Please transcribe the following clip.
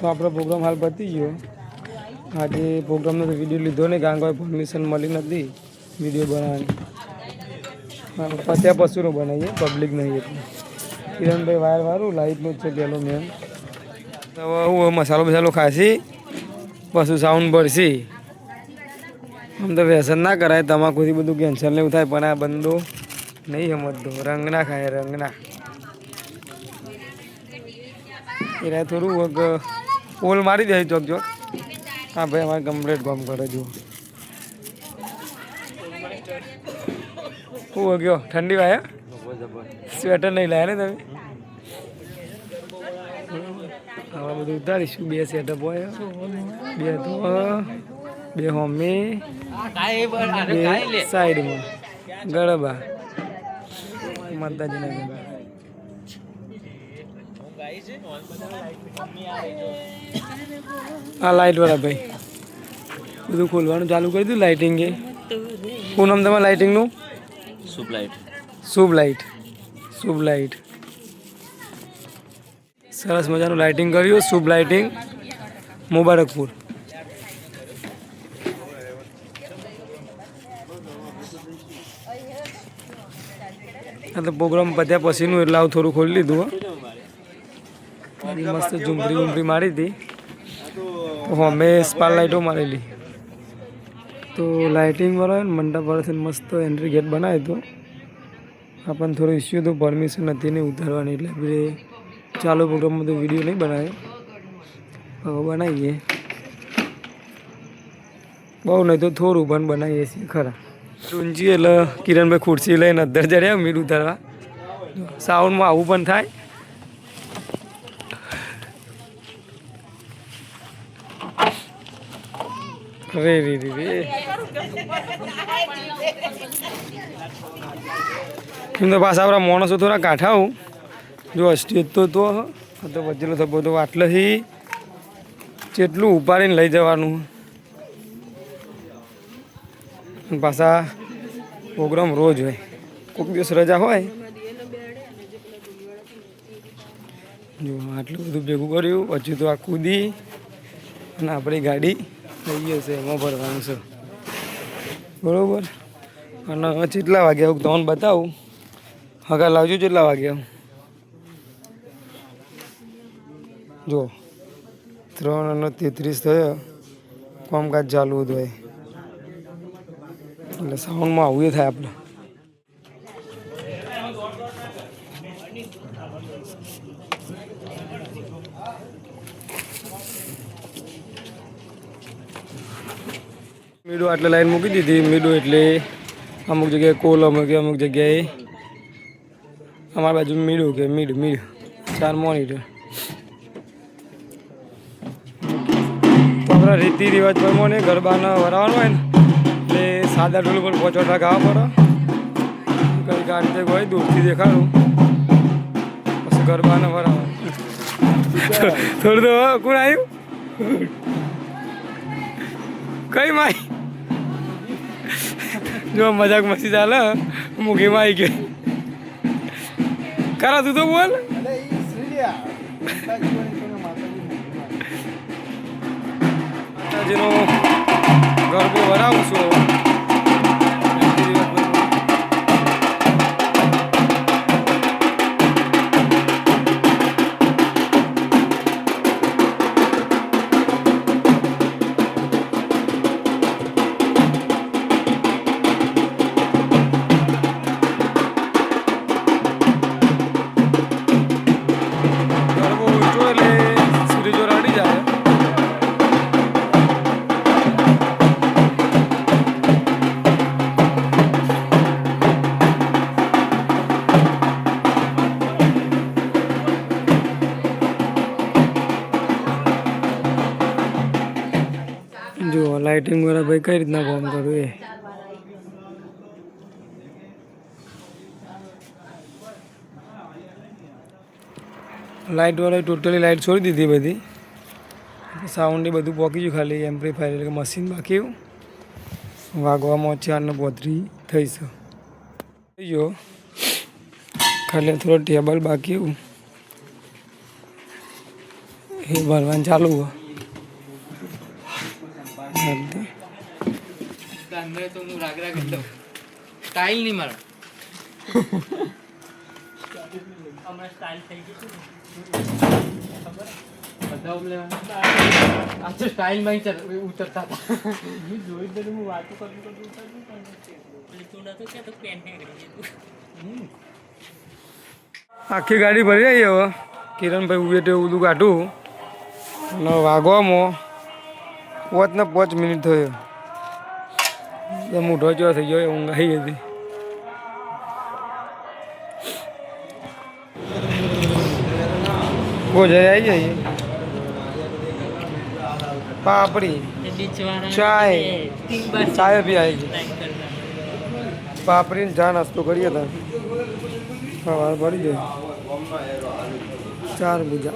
તો આપણો પ્રોગ્રામ હાલ પતી ગયો. આજે પ્રોગ્રામનો વીડિયો લીધો નહીં, કારણ કે પરમિશન મળી નથી વીડિયો બનાવવાની. પત્યા પશુનો બનાવીએ પબ્લિક નહીં એટલે. કિરણભાઈ વાયર વાળું લાઇટનું જ છે પહેલો મેન હવે હું મસાલો મસાલો ખાશી પશુ સાઉન્ડ ભરશી. આમ તો વ્યસન ના કરાય, તમાકુથી બધું કેન્સર ને એવું થાય, પણ આ બંદો નહીં સમજતો. રંગ ના ખાય રંગના એના થોડું વગ પોલ મારી દે ચોક ચોક હા, ભાઈ, અમારે કમ્પ્લેટ કામ કરે જુઓ હું ગયો? ઠંડી વાય સ્વેટર નહીં લાયા ને તમે? હવે બધું ઉતારીશું. બે સેટઅપ હોય. બે તો બે હોમી. બે સાઈડમાં. ગરબા માતાજીના ગરબા આ લાઇટ વાળા ભાઈ. બધું ખોલવાનું ચાલુ કરી દીધું લાઇટિંગ એ. શું નામ તમારે લાઇટિંગનું? Shubh light Shubh light. Shubh light. સરસ મજાનું લાઇટિંગ કર્યું શુભ લાઇટિંગ. મુબારકપુર. આ તો પ્રોગ્રામ પત્યા પછીનું એટલે આવું થોડું ખોલી લીધું હો. મસ્ત ઝુંપડી ઝુંપડી મારી હતી. અમે સ્પાર લાઇટો મારેલી. તો લાઇટિંગ વાળો ને, મંડપ વાળો મસ્ત એન્ટ્રી ગેટ બનાવ્યો હતો. આપણને થોડો ઇસ્યુ હતું પરમિશન હતી નહીં ઉતારવાની, એટલે આપણે ચાલુ પ્રોગ્રામમાં તો વીડિયો નહીં બનાવ્યો. હવે બનાવીએ. બહુ નહીં તો થોડું પણ બનાવીએ છીએ, ખરા. ઊંચી એટલે કિરણભાઈ ખુરશી લઈને અંદર ચડ્યા મીઠ ઉતારવા. સાઉન્ડમાં આવું પણ થાય. રે રે રે રે. પાછા આપણા માણસો થોડા કાંઠા હું. જો સ્ટેજ તો તો તો વજેલો થપ્પો તો આટલેથી જેટલું ઉપાડીને લઈ જવાનું. પાછા પ્રોગ્રામ રોજ હોય. કોઈક દિવસ રજા હોય. જો આટલું બધું ભેગું કર્યું, પછી તો આ કૂદી અને આપણી ગાડી થઈ ગઈ છે, એમાં ભરવાનું છે. બરોબર? અને કેટલા વાગે હું તમને બતાવું. હગા લાવજો કેટલા વાગ્યા જો, ત્રણ અને તેત્રીસ થયો. કામકાજ ચાલુ હતું એટલે સાઉન્ડમાં આવું થાય આપણે. મીડું આટલે લાઈન મૂકી દીધી. મીડું એટલે અમુક જગ્યાએ કોલ અમુક અમુક જગ્યાએ અમારી બાજુ મીડું કે મીડ મીડ. ચાર મોનિટર તો આપણા રીતિ રિવાજ પ્રમાણે ગરબાના વરાવાનું હોય ને એટલે સાદા ઢોલ પર પહોંચવા ગાવા પડે. કઈ ગાડી હોય દૂરથી દેખાડું. પછી ગરબાના વરાવ થોડું તો કોણ આવ્યું? કઈ માઈ જો મજાક મસ્તી ચાલે મુખી આવી ગઈ કરા તું તો બોલ. માતાજીનો ગરબો બનાવું છું. લાઇટિંગ વાળા ભાઈ કઈ રીતના કામ કરવું એ? લાઇટ વાળા ટોટલી લાઇટ છોડી દીધી બધી. સાઉન્ડ એ બધું પોકી ગયું ખાલી એમ્પ્લીફાયર એટલે મશીન બાકી વાગવામાં ચારને પોતરી થઈ છે. થઈ ગયો. ખાલી થોડો ટેબલ બાકી એવું. એ ભરવાનું ચાલુ હોય. અંદર તો હું રાગ રાગ એટલો સ્ટાઇલ નહીં મારો. હમણાં સ્ટાઇલ થઈ ગઈ બધા તો સ્ટાઇલમાં ઉતરતા હતા. જોઈ દે હું વાતો કરું કરું આખી ગાડી ભરી આવી હવે. કિરણભાઈ ઉભે તે બધું કાઢું. અને વાગવામાં પાંચ ને પાંચ મિનિટ થયો. એટલે મોઢો જેવો થઈ ગયો ઊંઘ આવી હતી. ભોજન આવી જઈએ પાપડી, ચાય ચાય બી આવી ગઈ. પાપડીને ચા નાસ્તો કરીએ હતા. સવાર પડી જાય ચાર બીજા